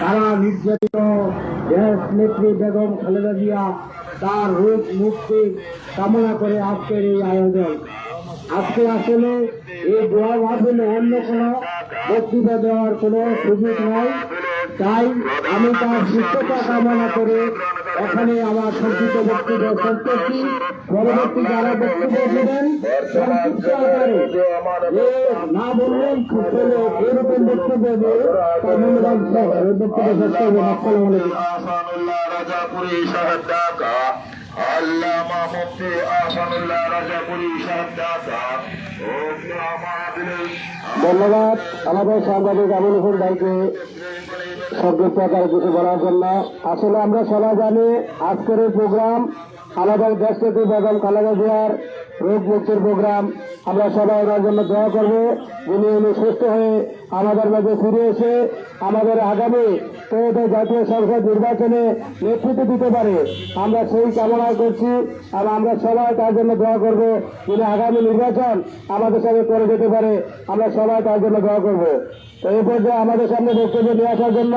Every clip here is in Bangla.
তারা নির্যাতিত দেশ নেত্রী বেগম খালেদা জিয়া তার রূপ মুক্তি কামনা করে আজকের এই আয়োজন। আজকে আসলে এই দোয়া মাহফিলে অন্য কোনো বক্তৃতা দেওয়ার কোনো সুযোগ নাই। তাই আমি তার সুস্থতা কামনা করে এখানে আমার সংক্ষিপ্ত বক্তব্য করতেছি পরবর্তী যারা বক্তব্য দেবেন সংক্ষিপ্ত আকারে না বললেন খুব এরকম বক্তব্য দেবে। বক্তব্য শেষ করবেন আসসালামু আল্লামা মুফতি আহসানুল্লাহ রাজাপুরি সাহেব মাহফিলের ধন্যবাদ। আমাদের সাংবাদিক আবুল হোসেন ভাইকে সংক্ষিপ্ত আকারে কিছু বলার জন্য। আসলে আমরা সবাই জানি আজকের এই প্রোগ্রাম আমাদের দেশকে বেগম খালেদা জিয়ার রোগ মুক্তির প্রোগ্রাম। আমরা সবাই ওনার জন্য দোয়া করব। উনি উনি সুস্থ হয়ে আমাদের মাঝে ফিরে এসে আমাদের আগামী জাতীয় সংসদ নির্বাচনে নেতৃত্ব দিতে পারে। আমরা সেই কামনা করছি আর আমরা সবাই তার জন্য দোয়া করব উনি আগামী নির্বাচন আমাদের সাথে করে যেতে পারে। আমরা সবাই তার জন্য দোয়া করব। এই পর্যায়ে আমাদের সামনে বক্তব্য নিয়ে আসার জন্য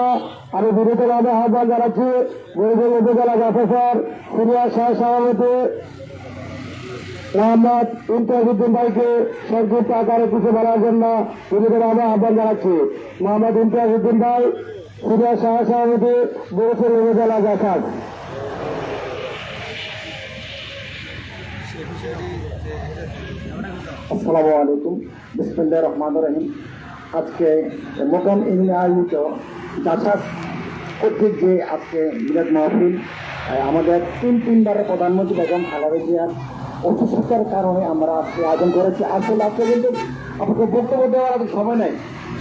আমি বিরোধীভাবে আহ্বান জানাচ্ছি বরিশাল উপজেলা জাফর সিনিয়র সহ সভাপতি মোহাম্মদ ইমতিয়াজউদ্দিন ভাইকে সংক্ষিপ্ত আকারে কিছু বলার জন্য বিরোধীভাবে আহ্বান জানাচ্ছি। মোহাম্মদ ইমতিয়াজউদ্দিন ভাই, সিনিয়র সহ সভাপতি, বরিশাল উপজেলা জাফর আসসালামু আলাইকুম। বিসমুল্লাহ রহমান রহিম। আজকে মোকাম ইউনিয়নে আয়োজিত জাসাস কর্তৃক যে আজকে মিলাদ মাহফিল আমাদের তিন তিনবারে প্রধানমন্ত্রী বেগম খালেদা জিয়ার অসুস্থতার কারণে আমরা আজকে আয়োজন করেছি। আসলে আজকে কিন্তু আপনাকে বক্তব্য দেওয়ার আর সময় নেই।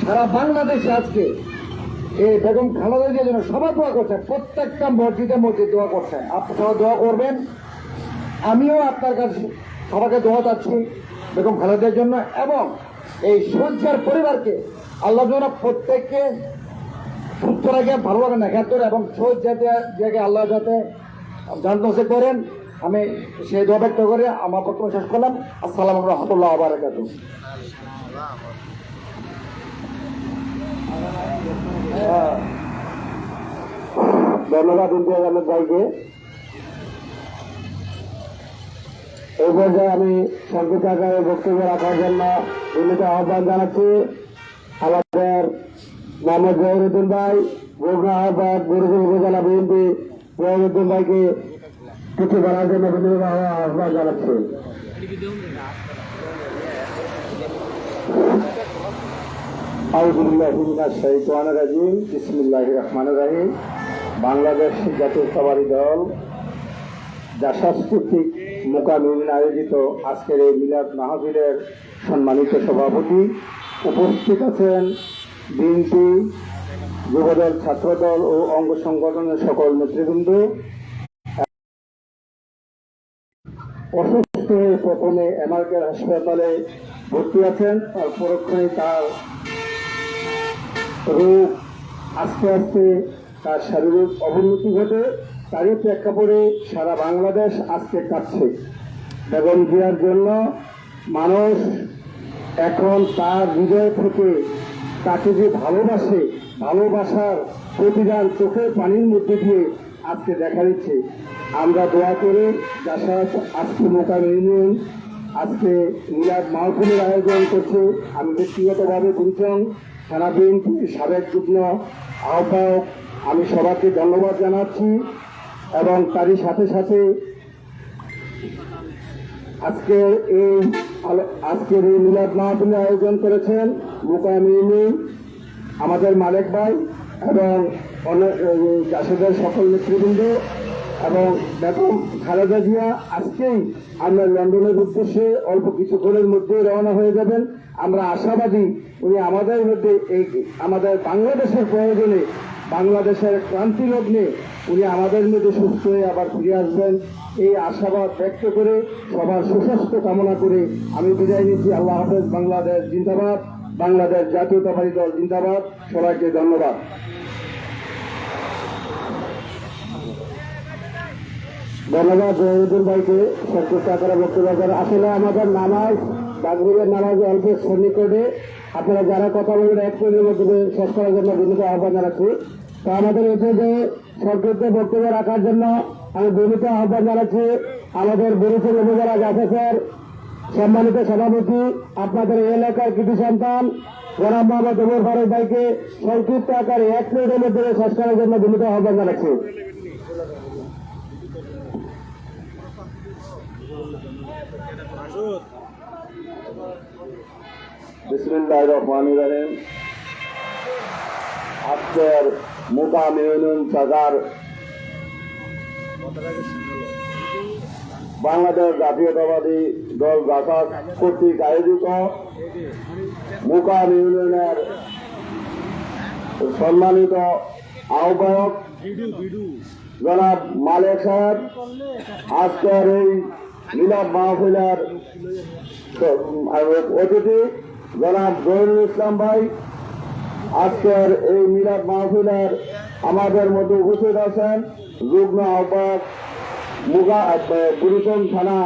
সারা বাংলাদেশে আজকে এই বেগম খালেদা জিয়ার জন্য সবাই দোয়া করছে, প্রত্যেকটা মসজিদে মসজিদ দোয়া করছে। আপনি সবাই দোয়া করবেন। আমিও আপনার কাছে সবাইকে দোয়া চাচ্ছি বেগম খালেদার জন্য। এবং এই শয্যার পরিবারকে আল্লাহ যেন প্রত্যেককে সুস্থ রাখে ভালো রাখে নেখাত করে এবং শয্যা যাকে আল্লাহ যাতে জানতে করেন। আমি সেই দোয়া ব্যক্ত করে আমার বক্তব্য শেষ করলাম। আসসালাম রহমতুল্লাহ আবরাকাত ধন্যবাদ ইন্দিরা আহমেদ ভাইকে। এই পর্যায়ে আমি সংক্ষিপ্ত আকারে বক্তব্য রাখার জন্য বিনীত আহ্বান জানাচ্ছি। আমাদের মোহাম্মদ জহিরুদ্দিন ভাই বগুড়া আহ্বাদ বরিশাল উপজেলা বিএনপি জহিরুদ্দিন ভাইকে কিছু বলার জন্য আহ্বান জানাচ্ছি। বাংলাদেশ জাতীয়তাবাদী দল যা সাংস্কৃতিক মোকাবিল আয়োজিত আজকের এই মিলাদ মাহফিলের সম্মানিত সভাপতি উপস্থিত আছেন বিএনপি যুবদল, ছাত্রদল ও অঙ্গ সংগঠনের সকল নেতৃবৃন্দ। অসুস্থ হয়ে প্রথমে এমআরকের হাসপাতালে ভর্তি আছেন আর পরক্ষণে তার রোগ আস্তে আস্তে তার শারীরিক অবনতি ঘটে। তারই প্রেক্ষাপটে সারা বাংলাদেশ আজকে কাঁদছে বেগম জিয়ার জন্য মানুষ এখন তার হৃদয় থেকে তাকে যে ভালোবাসে, ভালোবাসার প্রতিদান চোখের পানির মধ্যে দিয়ে আজকে দেখা দিচ্ছে। আমরা দোয়া করে যাসার আজকে মোকাম ইউনিয়ন আজকে মিলাদ মাহফিলের আয়োজন করছে। আমি ব্যক্তিগতভাবে দুজন থানা বিএনপি সাবেক যুগ্ম আহ্বায়ক, আমি সবাইকে ধন্যবাদ জানাচ্ছি। এবং তারই সাথে সাথে আজকে এই আজকের এই মিলাদ মাহফিলের আয়োজন করেছেন মোকাম ইউনিয়ন আমাদের মালিক ভাই এবং অনেক চাষিদের সকল নেতৃবৃন্দ এবং বেগম খালেদা জিয়া আজকেই আমরা লন্ডনের উদ্দেশ্যে অল্প কিছুক্ষণের মধ্যে রওনা হয়ে যাবেন। আমরা আশাবাদী উনি আমাদের মধ্যে এই আমাদের বাংলাদেশের প্রয়োজনে বাংলাদেশের ক্রান্তি লগ্নে উনি আমাদের মধ্যে সুস্থ হয়ে আবার ফিরে আসবেন। এই আশাবাদ ব্যক্ত করে সবার সুস্বাস্থ্য কামনা করে আমি বিদায় নিচ্ছি। আল্লাহ হাফেজ, বাংলাদেশ জিন্দাবাদ, বাংলাদেশ জাতীয়তাবাদী দল জিন্দাবাদ। সবাইকে ধন্যবাদ। ধন্যবাদ জহিরুদ্দিন ভাইকে। সর্বোচ্চ আকারে বক্তব্য। আসলে আমাদের নামাজ বাগরিবের নামাজ অল্প সন্নিকটে। আপনারা যারা কথা বলবেন, এক মিনিটের মধ্যে শেষ করার জন্য বিনীত আহ্বান জানাচ্ছি। তো আমাদের এখানে সংক্ষিপ্ত বক্তব্য রাখার জন্য আমি বিনীত আহ্বান জানাচ্ছি আমাদের বরিশাল উপজেলা জাফেসের সম্মানিত সভাপতি, আপনাদের এলাকার কৃতি সন্তান, জনাব মোহাম্মদ উমর ফারুক ভাইকে সংক্ষিপ্ত আকারে এক মিনিটের মধ্যে শেষ করার জন্য বিনীত আহ্বান জানাচ্ছি। আজকের মুকাম ইউনিয়ন শাখার বাংলাদেশ জাতীয়তাবাদী দল গাছা কর্তৃক আয়োজিত মুকাম ইউনিয়নের সম্মানিত আহ্বায়ক জনাব মালেক সাহেব, আজকের এই মিলাদ মাহফিলের অতিথি জনাব জহিরুল ইসলাম ভাই আজকের এই মিলাদ মাহফিলের আমাদের মধ্যে উপস্থিত আছেন যুগ্ম আহ্বায়ক মুগা গুরুচন থানা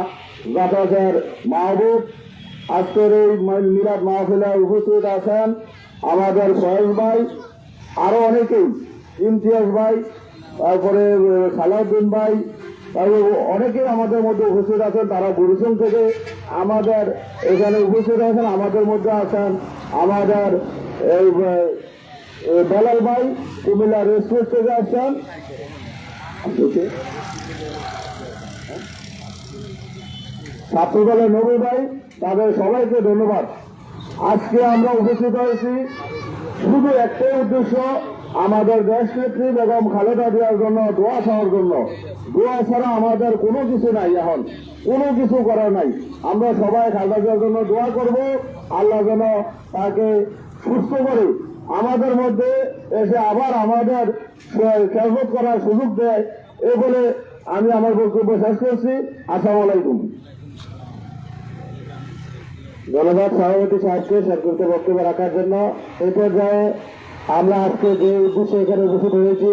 গাছাসের মাহবুব। আজকের এই মিলাদ মাহফিলে উপস্থিত আছেন আমাদের সহেশ ভাই আরও অনেকেই ইমতিয়াজ ভাই তারপরে আহ, সালাউদ্দিন ভাই তারপরে অনেকেই আমাদের মধ্যে উপস্থিত আছেন তারা গুরুসং থেকে আমাদের এখানে উপস্থিত আছেন আমাদের মধ্যে আছেন আমাদের এই ভাই কুমিল্লা রেস্টুরেন্ট থেকে আসছেন. ছাত্রদলের নবী ভাই, তাদের সবাইকে ধন্যবাদ। আজকে আমরা উপস্থিত হয়েছি শুধু একটাই উদ্দেশ্য, আমাদের দেশ নেত্রী বেগম খালেদা দেওয়ার জন্য দোয়া চাওয়ার জন্য। দোয়া ছাড়া আমাদের কোনো কিছু নাই এখন। কোনো কিছু করার নাই। আমরা সবাই খালেদা দেওয়ার জন্য দোয়া করব, আল্লাহ যেন তাকে সুস্থ করে আমাদের মধ্যে এসে আবার আমাদের খেজমত করার সুযোগ দেয়। এ বলে আমি আমার বক্তব্য শেষ করছি। আসসালামু আলাইকুম। ধন্যবাদ সভাপতি সাহেবকে সরকারকে বক্তব্য রাখার জন্য। এই পর্যায়ে আমরা আজকে যে উদ্দেশ্যে এখানে উপস্থিত হয়েছি,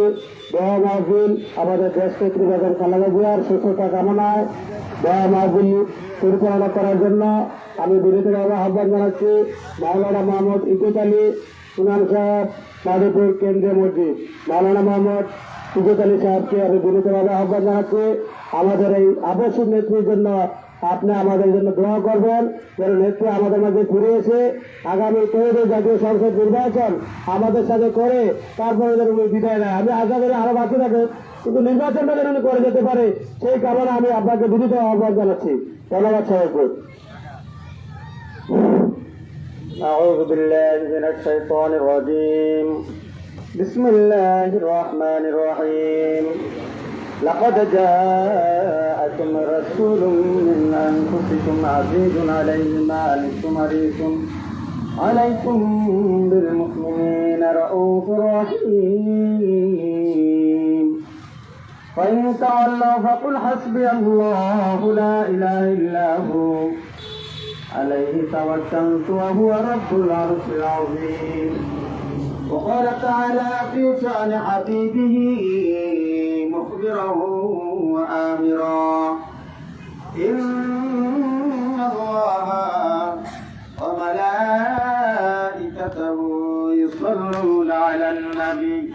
দোয়া মাহফিল আমাদের দেশ নেত্রী বেগম খালেদা জিয়ার সুস্থতা কামনায় দোয়া পরিচালনা করার জন্য আমি বিরোধীভাবে আহ্বান জানাচ্ছি। মাওলানা মোহাম্মদ ইকুত আলী, সুনাম সাহেব, মাধবপুর কেন্দ্রীয় মসজিদ। মাওলানা মোহাম্মদ ইকুত আলী সাহেবকে আমি বিরোধীভাবে আহ্বান জানাচ্ছি। আমাদের এই আবশ্যক নেত্রীর জন্য আপনি আমাদের জন্য দোয়া করবেন, যেন নেত্রী আমাদের মাঝে ফিরে এসে আগামী তৈরি জাতীয় সংসদ নির্বাচন আমাদের সাথে করে তারপরে যেন বিদায় নেয়। আমি আশা করি আরও বাকি থাকে কিন্তু নির্বাচনটা যেন উনি করে যেতে পারে সেই কারণে আমি আপনাকে বিনীত আহ্বান জানাচ্ছি ধন্যবাদ সবাইকে أعوذ بالله من الشيطان الرجيم بسم الله الرحمن الرحيم لقد جاءكم رسول من أنفسكم عزيز عليه ما عنتم حريص عليكم بالمؤمنين رؤوف رحيم فإن تولوا فقل حسبي الله لا إله إلا هو. عليه توكلت وهو رب العرش العظيم. وقال تعالى في شأن حبيبه مخبرا وآمرا. إن الله وملائكته يصلون على النبي.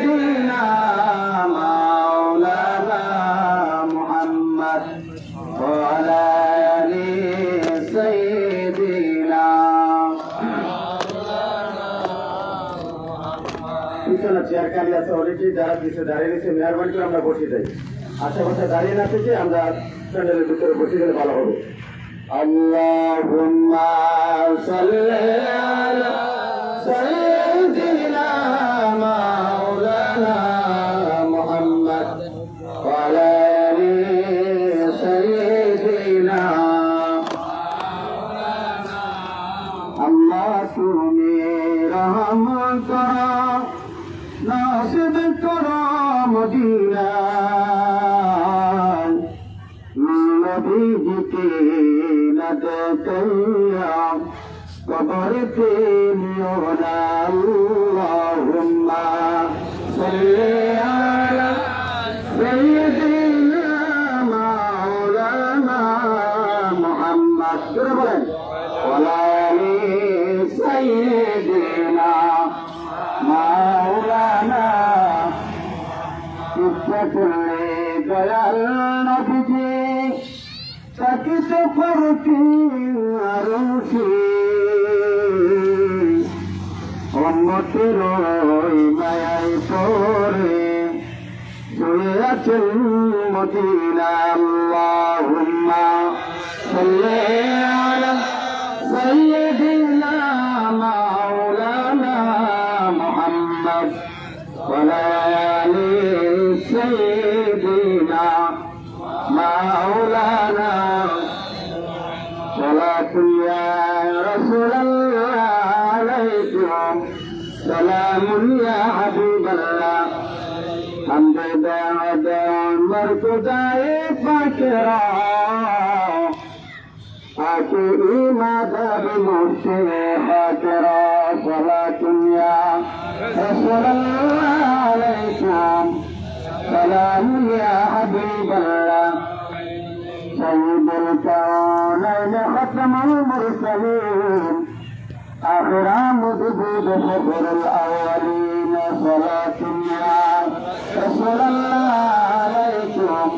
চেয়ার খালি আছে অনেকেই যারা দিচ্ছে দাঁড়িয়ে নিচ্ছে মেহরবানি করে আমরা বসে যাই আশেপাশে দাঁড়িয়ে না থেকে আমরা প্যান্ডেলের ভিতরে বসে গেলে ভালো হবে। আল্লাহুম্মা সাল্লি আলা সাইয়্যিদিনা মাওলানা মুহাম্মদ আল্লাহ তুমি রহম করো। করো মদিনায়। নবীজিকে নদতৈয়া কবরতে নিও না আল্লাহুম্মা। তাকে তো করতে আরও মায়ায় পরে শুয়ে আছেন মদিনা আল্লাহুম্মা সাল্লি سلام يا حبيب الله حمد بعد مرتدى فكرا أكي ماذا بمرسل فكرا صلاة يا رسول الله عليكم سلام يا حبيب الله سيد الكونين ختم المرسلين آخر مدبود فخر الأولين صلاة يا رسول الله عليكم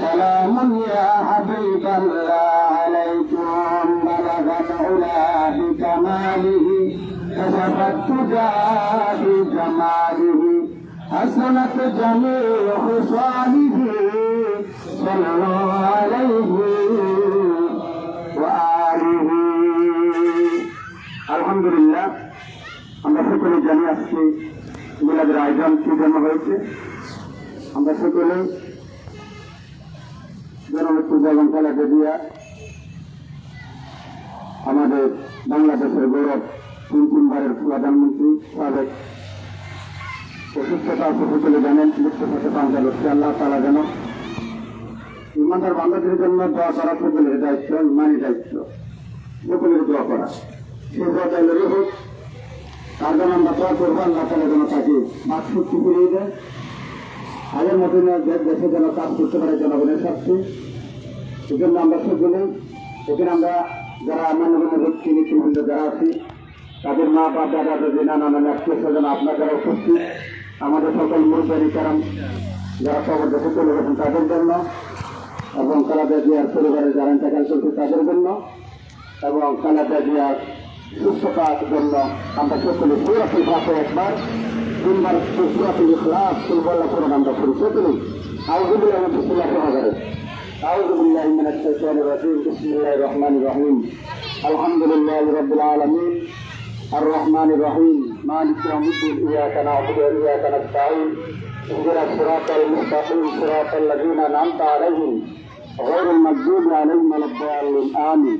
سلام يا حبيب الله عليكم بلغ العلا بكماله كشف التجا بجماله حسنت جميع خصاله صلوا عليه আলহামদুলিল্লাহ, আমরা সকলে জানি আজকে মিলাদের আয়োজন, কি জন্য হয়েছে। আমরা সকলে জননেত্রী বেগম খালেদা জিয়া আমাদের বাংলাদেশের গৌরব তিন তিনবারের প্রধানমন্ত্রী সাবেক অসুস্থতা সকলে জানেন, মৃত্যু সাথে পাঞ্জা লক্ষ্মী আল্লাহ তালা যেন ইমানদার বান্ধবীর জন্য দোয়া করা সকলের দায়িত্ব ইমানই দায়িত্ব, সকলের দোয়া করা। তার জন্য আমরা দোয়া করব আল্লাহ তালা যেন তাকে বাক শক্তি ফিরিয়ে দেয় দেশে যেন কাজ করতে পারে জনগণের স্বার্থে সেজন্য আমরা সকলে এখানে আমরা যারা মান্যগণ্য ব্যক্তি নেতৃবৃন্দ যারা আছি তাদের মা বাপ দাদা দাদি নানা নানা আত্মীয় স্বজন আপনার যারা উপস্থিত আমাদের সকল মুরব্বারি কারণ যারা খবর দেশে চলে গেছেন তাদের জন্য এবং কালাদা জিয়ার পরিবারের যারা ইন্টাকাল চলছে তাদের জন্য এবং কালাদা জিয়ার الصفات عند شكل سورة الفاتحة أكبر نمبر سورة الإخلاص في ولا سورة عند فرصتني أعوذ بالله من بسم الله الرحمن الرحيم. أعوذ بالله من الشيطان الرجيم. بسم الله الرحمن الرحيم. الحمد لله رب العالمين. الرحمن الرحيم. مالك يوم الدين. إياك نعبد وإياك نستعين. اهدنا الصراط المستقيم. صراط الذين أنعمت عليهم. غير المغضوب عليهم ولا الضالين. آمين.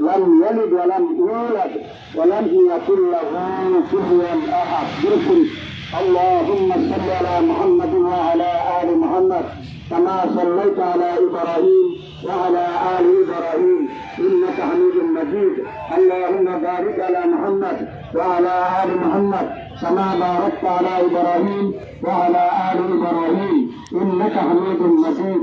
لم يلد ولم يولد ولم يكن له كفوا أحد. بالكل اللهم صل على محمد وعلى آل محمد كما صليت على إبراهيم وعلى آل إبراهيم. إنك حميد مجيد. اللهم بارك على محمد وعلى آل محمد كما باركت على إبراهيم وعلى آل إبراهيم. إنك حميد مجيد.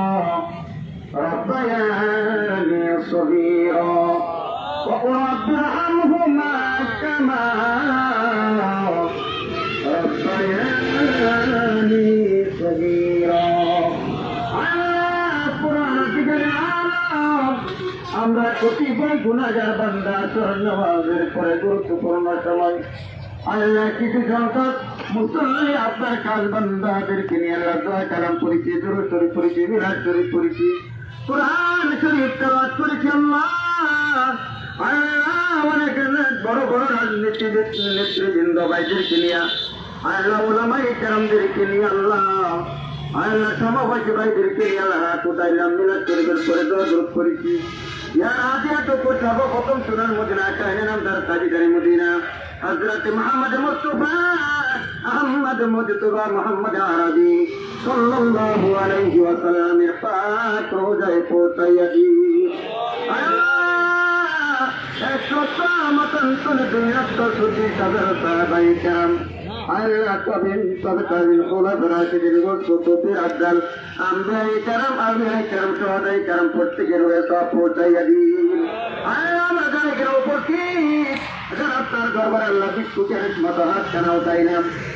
صغيرا وقرب عنهما كما আমরা কতিপয় গুণাগার বান্দা পরে গুরুত্বপূর্ণ সময়। আল্লাহ কিছু সংখ্যক মুসল্লি আপনার কাজ বান্দাদেরকে নিয়ে আল্লাহ কালাম পরিচয় দূর শরীফ পরিচয় বিরাট শরীফ পরিচয়। পুরা কোরআন শরীফ তেলাওয়াত করেছি আল্লাহ। আল্লাহ অনেক বড় বড় রাজনীতিবিদ নেতৃবৃন্দ ভাইদেরকে নিয়ে আল্লাহ ওলামাই কেরামদেরকে নিয়ে আল্লাহ। আল্লাহ সমাবাসী ভাইদেরকে নিয়ে আল্লাহ হাত উঠাইলাম শরীফের পরে দোয়া দূর করেছি ইয়ার আগে এত কোথাও প্রথম সুরার মদিনা কাহিনী নাম তার সাজিদারি মদিনা। হজরত মোহাম্মদ মুস্তফা, আহমদ মুজতবা মোহাম্মদ আরবি, সাল্লাল্লাহু আলাইহি ওয়াসাল্লামের পাক রোজায় পৌঁছাইয়া আমরা এই কারাম। আমি এই কারাম সহাদাই কারাম প্রত্যেকের পৌঁছাইয়া আল্লাহ আমরা গায়কের উপস্থিত যারা আপনার দরবার আল্লাহ বিক্ষুকে মত হাত খানাও তাই না।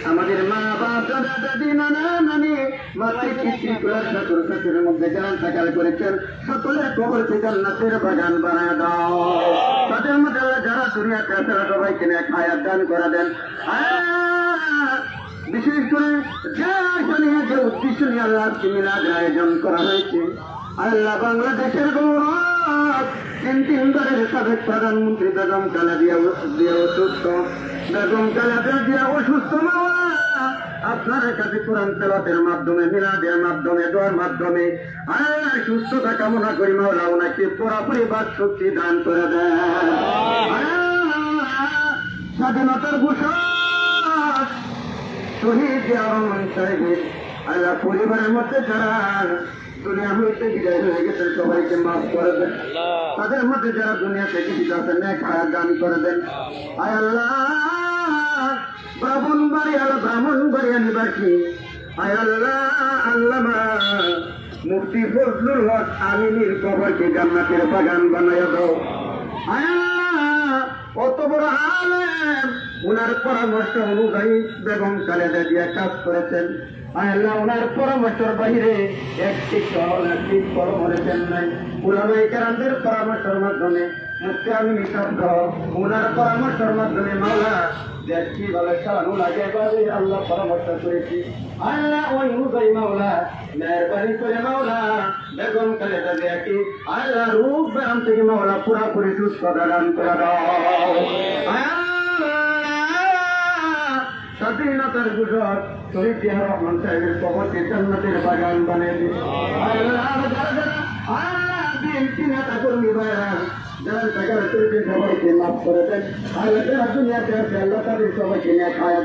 আমাদের মা বাপ দাদা দাদি নানা নানি মাতৃ পিতৃকুলার ঠাকুর, ঠাকুরের মধ্যে যারা থাকার করেছেন, সকলের কবর থেকে নাচের বাগান বানায় দাও। তাদের মধ্যে যারা দুনিয়াতে আছে, তারা সবাইকে নিয়ে খায়াত দান করে দেন। বিশেষ করে যে আশা নিয়ে যে উদ্দেশ্য নিয়ে আল্লাহ মিলাদ আয়োজন করা হয়েছে। আল্লাহ বাংলাদেশের গৌরব তিন তিনবারের সাবেক প্রধানমন্ত্রী বেগম কালা দিয়া অসুস্থ। বেগম কালা দিয়া অসুস্থ আপনার কাছে কোরআন তেলাতের মাধ্যমে, মিলাদের মাধ্যমে, দোয়ার মাধ্যমে আল্লাহ সুস্থতা কামনা করি মাওলা ওনাকে পুরাপুরি বাদ শক্তি দান করে দেন। স্বাধীনতার ঘোষক শহীদ আল্লাহ পরিবারের মধ্যে যারা দুনিয়া হইতে বিদায় হয়ে গেছে সবাইকে মাফ করে দেন। তাদের মধ্যে যারা দুনিয়া থেকে বিদায় আছেন এক হায়াত দান করে দেন। আয় আল্লাহ ব্রাহ্মণ বাড়ি বাড়িয়াল ব্রাহ্মণ বাড়িয়া নিবাসী আয় আল্লাহ আল্লামা মুফতি ফজলুল হক আমিনীর কবরকে জান্নাতের বাগান বানাইয়া দাও। আয় আল্লাহ, অত বড় আলেম। ওনার পরামর্শ অনুযায়ী বেগম খালেদা দিয়ে কাজ করেছেন। আল্লাহ ওনার পরামর্শের বাহিরে একটি সহল একটি নাই। পুরানাই কারানদের পরামর্শের মাধ্যমে মুক্তি আমি নিঃশব্দ ওনার পরামর্শের মাধ্যমে মাওলা দেখছি চালানো লাগে এভাবে আল্লাহ পরামর্শ করেছি। আল্লাহ ওই অনুযায়ী মাওলা মেহরবানি করে মাওলা, বেগম খালেদা জিয়াকে আল্লাহ রূপ ব্যায়াম থেকে মাওলা পুরাপুরি সুস্থতা দান করে দাও। স্বাধীনতার গুজর শহীদ জিয়া রহমান সাহেবের কবরকে জান্নাতের বাগান বানিয়ে দিন। আল্লাহ বিএনপি নেতা কর্মী ভাইরা যারা টাকার তৈরি সবাইকে মাফ দেন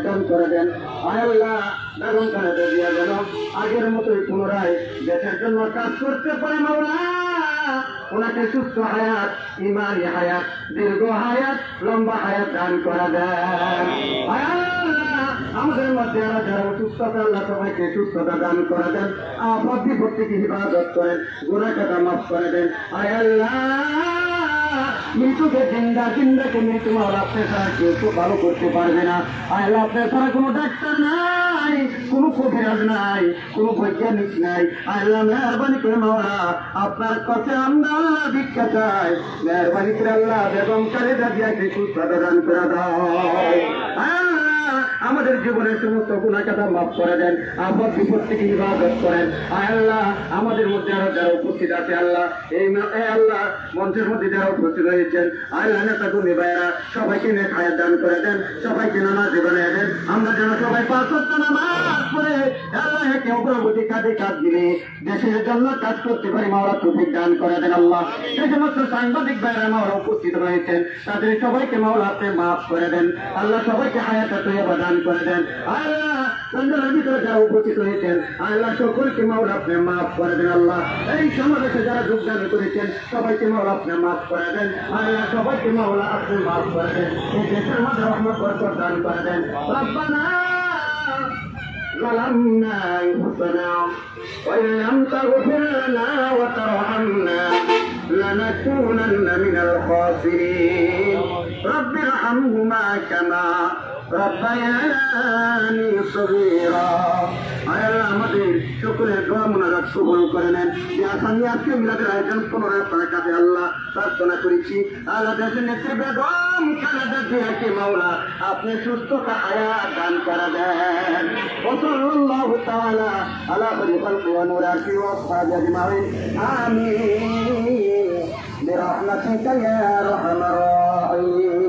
যারা করে আগের মতোই পুনরায় দেশের জন্য কাজ করতে ওনাকে সুস্থ হায়াত, ইমানি হায়াত, দীর্ঘ হায়াত, লম্বা হায়াত দান করে দেন। আমাদের মধ্যে আরও যারা অসুস্থতা আল্লাহ সবাইকে সুস্থতা দান করে দেন আপদ বিপদ থেকে হিফাজত করেন গুণা কাটা মাফ করে দেন। আয় আল্লাহ। মৃত্যুকে জিন্দা জিন্দাকে মৃত্যু আর আপনি ছাড়া কেউ তো ভালো করতে পারবে না। আল্লাহ আপনার ছাড়া কোনো ডাক্তার নাই কোনো কবিরাজ নাই কোনো বৈজ্ঞানিক নাই। আল্লাহ মেহরবানি করে মাওলা আপনার কাছে আমরা আল্লাহ ভিক্ষা চাই। মেহরবানি করে আল্লাহ বেগম কালে দাদিয়াকে সুস্থ দান করে দাও। আল্লাহ, আমাদের জীবনের সমস্ত গুণাকাটা মাফ করে দেন আপদ বিপদ থেকে ইবাদত করেন। আয় আল্লাহ, আমাদের মধ্যে আরও যারা উপস্থিত আছে, আল্লাহ, এই আল্লাহ, মঞ্চের মধ্যে যারা উপস্থিত হয়েছেন আল্লাহ নেতা গুণী ভাইরা সবাইকে নিয়ে খায়ের দান করে দেন, সবাইকে নামাজ বানিয়ে দেন। আমরা যেন সবাই পাঁচ নামাজ আল্লাহ কাজে কাজ দিলে দেশের জন্য কাজ করতে পারি দান করে দেন আল্লাহ। যে সমস্ত সাংবাদিক ভাইরা মাওলা উপস্থিত রয়েছেন, তাদের সবাইকে মাওলা মাফ করে দেন। আল্লাহ সবাইকে হায়াত তৈবা দান করে দেন আল্লাহ চন্দ্রের ভিতরে যারা উপস্থিত হয়েছেন আল্লাহ সকলকে মাওলা আপনি মাফ করে দেন আল্লাহ এই সমাবেশে যারা যোগদান করেছেন সবাইকে মাওলা আপনি মাফ করে দেন আল্লাহ সবাইকে মাওলা আপনি মাফ করে দেন এই দেশের মধ্যে রহমত বরকত দান করে দেন রব্বানা ظلمنا أنفسنا وإن لم تغفر لنا وترحمنا لنكونن من الخاسرين رب ارحمهما كما ربياني صغيرا আয় আল্লাহ আমাদের সকলের দোয়া মোনাজাত কবুল করে নেন যে আসামি আজকে মিলাদের আয়োজন পুনরায় আপনার কাছে আল্লাহ প্রার্থনা করেছি আল্লাহ দেশের নেত্রী বেগম খালেদা জিয়াকে মাওলা আপনি সুস্থতা আয়া দান করা দেন ওসল্লাহু তাআলা আলা খৈরি খালকি ওয়া নূরাতি ওয়া আসহাবি আজমাইন আমিন বিরহমাতিকা ইয়া আরহামার রাহিম